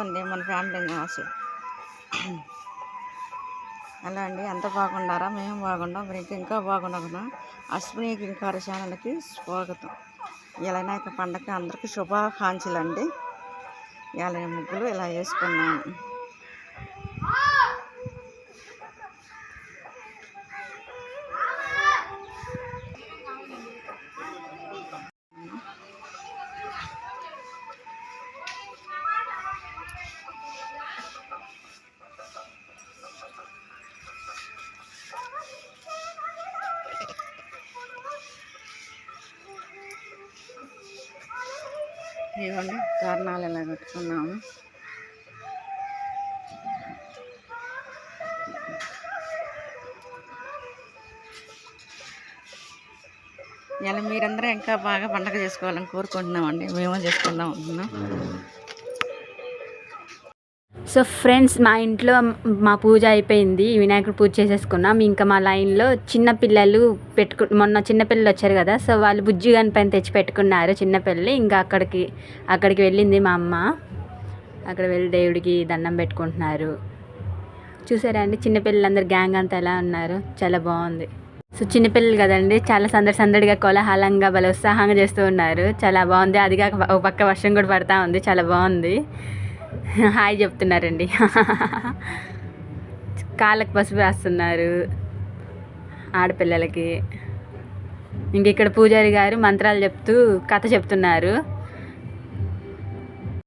అండి మన ఫ్యామిలీ ఆశ అలా అండి ఎంత బాగున్నారా? మేము బాగున్నాం మీరు ఇంకా ఇంకా అశ్విని కింకార ఛానల్కి స్వాగతం. ఇలా వినాయక పండగ అందరికీ శుభాకాంక్షలు అండి ఇలా ముగ్గులు ఇలా వేసుకున్నాను. ఇదిగోండి కారణాలు ఇలా పెట్టుకున్నాము. ఇలా మీరందరూ ఇంకా బాగా పండగ చేసుకోవాలని కోరుకుంటున్నామండి. మేము చేసుకుందాం అనుకున్నాం సో ఫ్రెండ్స్ మా ఇంట్లో మా పూజ అయిపోయింది. వినాయకుడు పూజ చేసేసుకున్నాం. ఇంకా మా లైన్లో చిన్న పిల్లలు పెట్టుకు మొన్న చిన్నపిల్లలు వచ్చారు కదా సో వాళ్ళు బుజ్జి గని పైన తెచ్చి పెట్టుకున్నారు చిన్నపిల్లలు ఇంకా అక్కడికి అక్కడికి వెళ్ళింది మా అమ్మ. అక్కడ వెళ్ళి దేవుడికి దండం పెట్టుకుంటున్నారు. చూసారా అండి? చిన్నపిల్లలందరూ గ్యాంగ్ అంతా ఎలా ఉన్నారు? చాలా బాగుంది. సో చిన్నపిల్లలు కదండి చాలా సందడి సందడిగా కోలాహలంగా భలే ఉత్సాహంగా చేస్తూ ఉన్నారు. చాలా బాగుంది. అది కాక ఒక పక్క వర్షం కూడా పడతా ఉంది. చాలా బాగుంది. హాయ్ చెప్తున్నారండి. కాళ్ళకి పసుపు రాస్తున్నారు ఆడపిల్లలకి. ఇంక ఇక్కడ పూజారి గారు మంత్రాలు చెప్తూ కథ చెప్తున్నారు.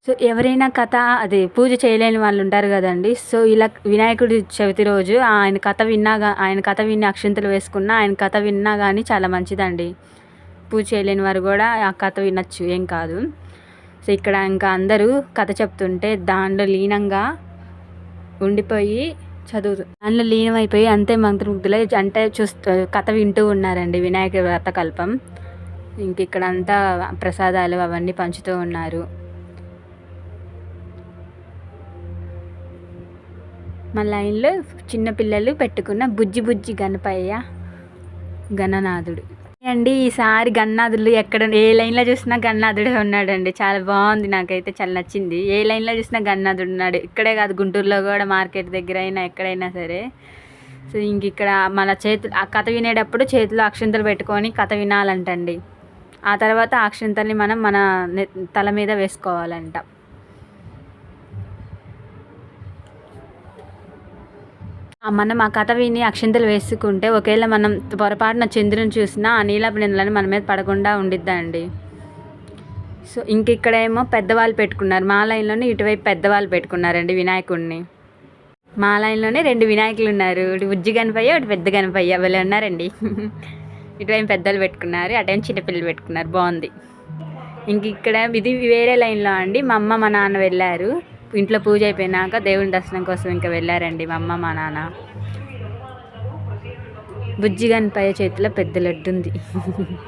సో ఎవరైనా కథ అది పూజ చేయలేని వాళ్ళు ఉంటారు కదండి. సో ఇలా వినాయకుడి చవితి రోజు ఆయన కథ విన్నా ఆయన కథ విని అక్షింతలు వేసుకున్నా ఆయన కథ విన్నా కానీ చాలా మంచిదండి. పూజ చేయలేని వారు కూడా ఆ కథ వినొచ్చు ఏం కాదు. సో ఇక్కడ ఇంకా అందరూ కథ చెప్తుంటే దానిలో లీనంగా ఉండిపోయి చదువు దానిలో లీనమైపోయి అంతే మంత్రముగ్ధులై అంటే చూస్తూ కథ వింటూ ఉన్నారండి వినాయక వ్రతకల్పం ఇంక ఇక్కడ అంతా ప్రసాదాలు అవన్నీ పంచుతూ ఉన్నారు. మా లైన్లో చిన్నపిల్లలు పెట్టుకున్న బుజ్జి బుజ్జి గణపయ్య గణనాథుడు. అండి ఈసారి గన్నాథుడు ఎక్కడ ఏ లైన్లో చూసినా గన్నాథుడే ఉన్నాడండి. చాలా బాగుంది నాకైతే చాలా నచ్చింది. ఏ లైన్లో చూసినా గన్నాథుడు ఉన్నాడు. ఇక్కడే కాదు గుంటూరులో కూడా మార్కెట్ దగ్గర అయినా ఎక్కడైనా సరే. సో ఇంక ఇక్కడ మన చేతులు ఆ కథ వినేటప్పుడు చేతిలో అక్షంతలు పెట్టుకొని కథ వినాలంటండి. ఆ తర్వాత అక్షింతల్ని అక్షంతల్ని మనం మన తల మీద వేసుకోవాలంట. మనం ఆ కథ విని అక్షంతలు వేసుకుంటే ఒకవేళ మనం పొరపాటున చంద్రుని చూసినా ఆ నీలపు నిందలని మన మీద పడకుండా ఉండిద్దండి. సో ఇంక ఇక్కడేమో పెద్దవాళ్ళు పెట్టుకున్నారు. మా లైన్లోనే ఇటువైపు పెద్దవాళ్ళు పెట్టుకున్నారండి వినాయకుడిని మా లైన్లోనే రెండు వినాయకులు ఉన్నారు. ఒకటి ఉజ్జి గణపయ్య ఒకటి పెద్ద గణపయ్య. వాళ్ళు ఉన్నారండి. ఇటువైపు పెద్దలు పెట్టుకున్నారు అటేం చిన్నపిల్లలు పెట్టుకున్నారు. బాగుంది. ఇంక ఇక్కడ ఇది వేరే లైన్లో అండి. మా అమ్మ మా నాన్న వెళ్ళారు. ఇంట్లో పూజ అయిపోయినాక దేవుని దర్శనం కోసం ఇంకా వెళ్ళారండి మా అమ్మ మా నాన్న. బుజ్జి పై చేతిలో పెద్ద లడ్డు ఉంది.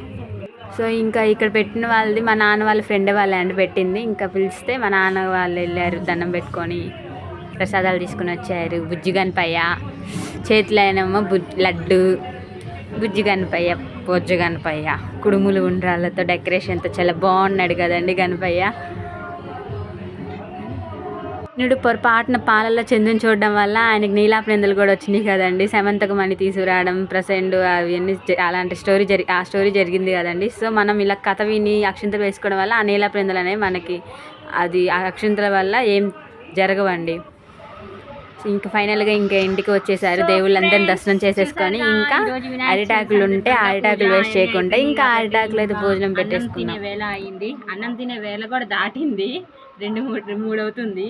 సో ఇంకా ఇక్కడ పెట్టిన వాళ్ళది మా నాన్న వాళ్ళ ఫ్రెండ్ వాళ్ళే అండి పెట్టింది. ఇంకా పిలిస్తే మా నాన్న వాళ్ళు వెళ్ళారు దండం పెట్టుకొని ప్రసాదాలు తీసుకుని వచ్చారు. బుజ్జిగాని పయ్య చేతిలో బుజ్ లడ్డు బుజ్జి గణపయ్య బొజ్జు గణపయ్య కుడుములు ఉండ్రాళ్ళతో డెకరేషన్తో చాలా బాగున్నాడు కదండి గణపయ్య. నుడు పొరపాటున పాలల్లో చంద్రుని చూడడం వల్ల ఆయనకి నీలాపనిందలు కూడా వచ్చినాయి కదండి. సెమంతకు మనీ తీసుకురావడం ప్రసెంట్ అవన్నీ అలాంటి స్టోరీ జరి ఆ స్టోరీ జరిగింది కదండి. సో మనం ఇలా కథ విని అక్షంతలు వేసుకోవడం వల్ల ఆ నీలాపనిందలు అనేవి మనకి అది ఆ అక్షంతల వల్ల ఏం జరగవండి. ఇంకా ఫైనల్గా ఇంకా ఇంటికి వచ్చేసారు. దేవుళ్ళందరిని దర్శనం చేసేసుకొని ఇంకా అరిటాకులు ఉంటే అరిటాకులు వేస్ట్ చేయకుండా ఇంకా అరిటాకులు అయితే భోజనం పెట్టేసుకున్నాం తినే వేళ అయింది. అన్నం తినే వేళ కూడా దాటింది. రెండు మూడు మూడు అవుతుంది.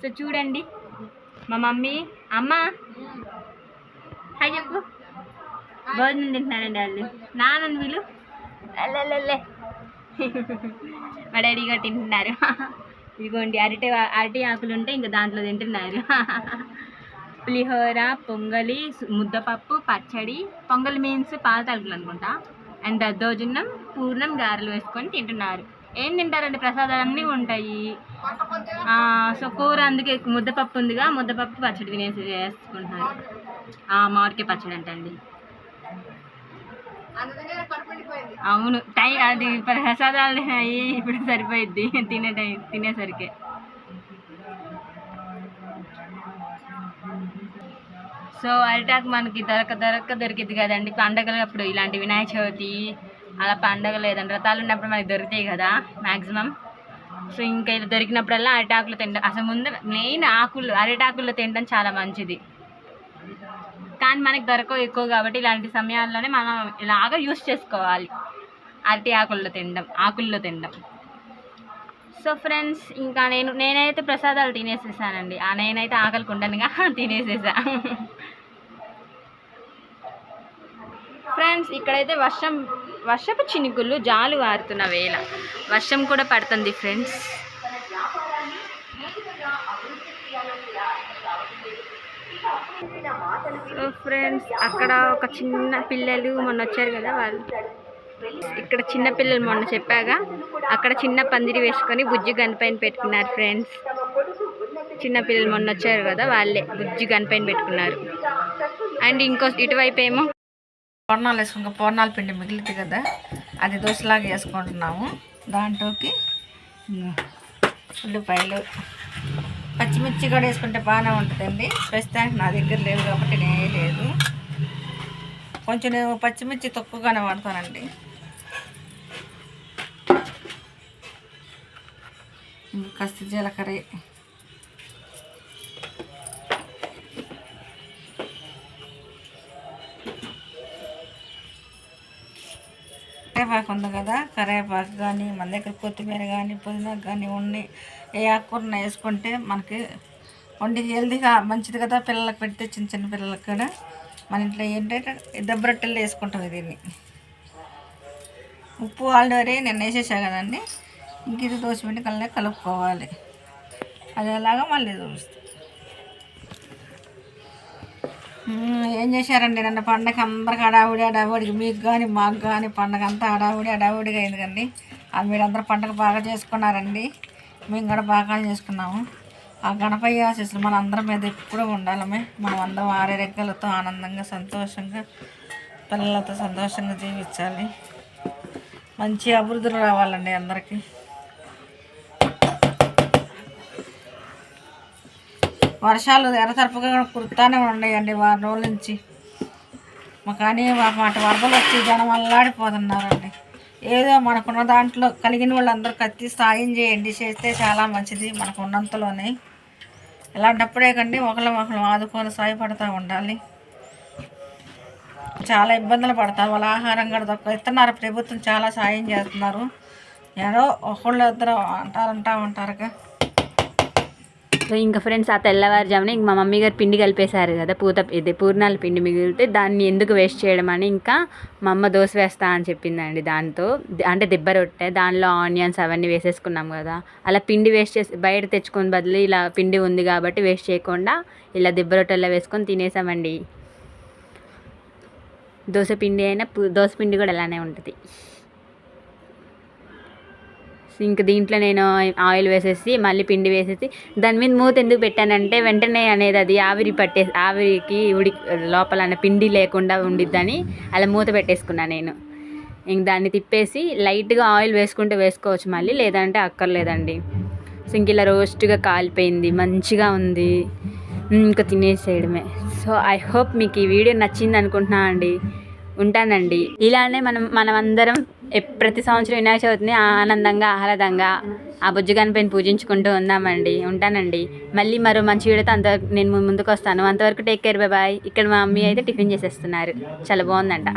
సో చూడండి. మా మమ్మీ అమ్మ. హాయ్ చెప్పు. భోజనం తింటున్నారండి వాళ్ళు. నాన్న వీళ్ళు. అల్లెల్లెల్లే. మా డాడీ కూడా తింటున్నారు. ఇదిగోండి అరటి అరటి ఆకులు ఉంటే ఇంకా దాంట్లో తింటున్నారు. పులిహోర పొంగలి ముద్దపప్పు పచ్చడి పొంగల్ మీన్స్ పాల తలుపులు అనుకుంటా. అండ్ దద్దోజనం పూర్ణం గారెలు వేసుకొని తింటున్నారు. ఏం తింటారండి? ప్రసాదాలు అన్నీ ఉంటాయి. సో కూర అందుకే ముద్దపప్పు ఉందిగా. ముద్దపప్పు పచ్చడి తినేసి వేసుకుంటున్నారు మామిడికాయ పచ్చడి అంటండి. అవును. టైం అది ప్రసాదాలు అయ్యి ఇప్పుడు సరిపోయిద్ది. తినే టైం తినేసరికి. సో అరిటాకు మనకి దొరక దొరక దొరికింది కదండి. పండగలప్పుడు ఇలాంటి వినాయక చవితి అలా పండగ లేదంటే రథాలు ఉన్నప్పుడు మనకి దొరుకుతాయి కదా మ్యాక్సిమం సో ఇంకా ఇలా దొరికినప్పుడల్లా అరిటాకులు తినడం అసలు ముందు మెయిన్ ఆకులు అరిటాకుల్లో తినడం చాలా మంచిది. కానీ మనకి దొరకవు ఎక్కువ కాబట్టి ఇలాంటి సమయాల్లోనే మనం ఇలాగా యూస్ చేసుకోవాలి. అరటి ఆకుల్లో తినడం ఆకుల్లో తినడం. సో ఫ్రెండ్స్ ఇంకా నేను నేనైతే ప్రసాదాలు తినేసేసానండి. ఆ నేనైతే ఆకలికి ఉండనుగా తినేసేసా. ఫ్రెండ్స్ ఇక్కడైతే వర్షం వర్షపు చినుకులు జాలు వారుతున్న వేళ. వర్షం కూడా పడుతుంది ఫ్రెండ్స్. సో ఫ్రెండ్స్ అక్కడ ఒక చిన్న పిల్లలు మొన్న వచ్చారు కదా వాళ్ళు. ఇక్కడ చిన్న పిల్లలు మొన్న చెప్పాగా అక్కడ చిన్న పందిరి వేసుకొని బుజ్జి గనిపైన పెట్టుకున్నారు ఫ్రెండ్స్. చిన్న పిల్లలు మొన్న వచ్చారు కదా వాళ్ళే బుజ్జి గనిపైన పెట్టుకున్నారు. అండ్ ఇంకో ఇటువైపు ఏమో పూర్ణాలు వేసుకుని పూర్ణాల పిండి మిగిలింది కదా అది దోశలాగా వేసుకుంటున్నాము. దాంట్లోకి ఉల్లిపాయలు. పచ్చిమిర్చి కూడా వేసుకుంటే బాగానే ఉంటుందండి. ప్రస్తుతానికి నా దగ్గర లేవు కాబట్టి నేను వేయలేదు. కొంచెం నేను పచ్చిమిర్చి తక్కువగానే వాడతానండి. కాస్త జీలకర్ర కరివేపాకు ఉంది కదా కరివేపాకు కానీ మన దగ్గర కొత్తిమీర కానీ పుదీనా కానీ ఉండి ఏ ఆకుకూరన వేసుకుంటే మనకి వండి హెల్తీగా మంచిది కదా పిల్లలకు పెడితే చిన్న చిన్న పిల్లలకు కూడా. మన ఇంట్లో ఏంటంటే దెబ్బరొట్టెలు వేసుకుంటాం దీన్ని. ఉప్పు ఆల్రెడీ నేను వేసేసా కదండి. ఇంక ఇది దోశపిండి కల్లా కలుపుకోవాలి. అది ఎలాగో మళ్ళీ చూపిస్తాను ఏం చేశారండి? నిన్న పండగ అందరికి అడావుడి అడావుడికి మీకు కానీ మాకు కానీ పండగ అంతా అడావుడి అడావుడిగా అయింది కండి అది మీరు పండగ బాగా చేసుకున్నారండి. మేము కూడా బాగా చేసుకున్నాము. ఆ గణపయ్య ఆశీస్సులు మన అందరి మీద ఎప్పుడూ ఉండాలమే. మనం అందరం ఆరోగ్యాలతో ఆనందంగా సంతోషంగా పిల్లలతో సంతోషంగా జీవించాలి. మంచి అభివృద్ధులు రావాలండి అందరికీ. వర్షాలు ఎర్రతరపుగా కురుతానే ఉన్నాయండి వారం రోజుల నుంచి. మా కానీ మాకు అటు వరదలు వచ్చి జనం అల్లాడిపోతున్నారండి. ఏదో మనకున్న దాంట్లో కలిగిన వాళ్ళందరూ కత్తి సాయం చేయండి చేస్తే చాలా మంచిది మనకు ఉన్నంతలోనే ఇలాంటప్పుడే కండి ఒకళ్ళు ఒకళ్ళు ఆదుకొని సాయపడుతూ ఉండాలి. చాలా ఇబ్బందులు పడతారు వాళ్ళ ఆహారం కూడా తక్కువ ఇస్తున్నారు ప్రభుత్వం చాలా సాయం చేస్తున్నారు. ఏదో ఒకళ్ళు ఇద్దరు అంటారంటా ఉంటారుగా. ఇంకా ఫ్రెండ్స్ ఆ తెల్లవారుజామున ఇంక మా మమ్మీ గారు పిండి కలిపేశారు కదా పూత ఇది పూర్ణాల పిండి మిగిలితే దాన్ని ఎందుకు వేస్ట్ చేయడం అని ఇంకా మా అమ్మ దోశ వేస్తా అని చెప్పిందండి దాంతో. అంటే దిబ్బ రొట్టె దానిలో ఆనియన్స్ అవన్నీ వేసేసుకున్నాం కదా అలా పిండి వేస్ట్ చేసి బయట తెచ్చుకుని బదులు ఇలా పిండి ఉంది కాబట్టి వేస్ట్ చేయకుండా ఇలా దిబ్బ రొట్టెల్లో వేసుకొని తినేసామండి. దోశ పిండి అయినా దోశ పిండి కూడా అలానే ఉంటుంది. ఇంక దీంట్లో నేను ఆయిల్ వేసేసి మళ్ళీ పిండి వేసేసి దాని మీద మూత ఎందుకు పెట్టానంటే వెంటనే అనేది అది ఆవిరి పట్టే ఆవిరికి ఉడి లోపల పిండి లేకుండా ఉండిద్దని అలా మూత పెట్టేసుకున్నాను నేను. ఇంక దాన్ని తిప్పేసి లైట్గా ఆయిల్ వేసుకుంటే వేసుకోవచ్చు మళ్ళీ లేదంటే అక్కర్లేదండి. సో ఇంక ఇలా రోస్ట్గా కాలిపోయింది మంచిగా ఉంది. ఇంకా తినేసేయడమే. సో ఐ హోప్ మీకు ఈ వీడియో నచ్చింది అనుకుంటున్నా అండి. ఉంటానండి. ఇలానే మనం మనమందరం ప్రతి సంవత్సరం వినాయక చవితిని ఆనందంగా ఆహ్లాదంగా ఆ బుజ్జగాని పైన పూజించుకుంటూ ఉందామండి ఉంటానండి. మళ్ళీ మరో మంచి వీడియోతో అంత నేను ముందుకు వస్తాను అంతవరకు టేక్ కేర్ బాయ్. ఇక్కడ మా మమ్మీ అయితే టిఫిన్ చేసేస్తున్నారు. చాలా బాగుందంట.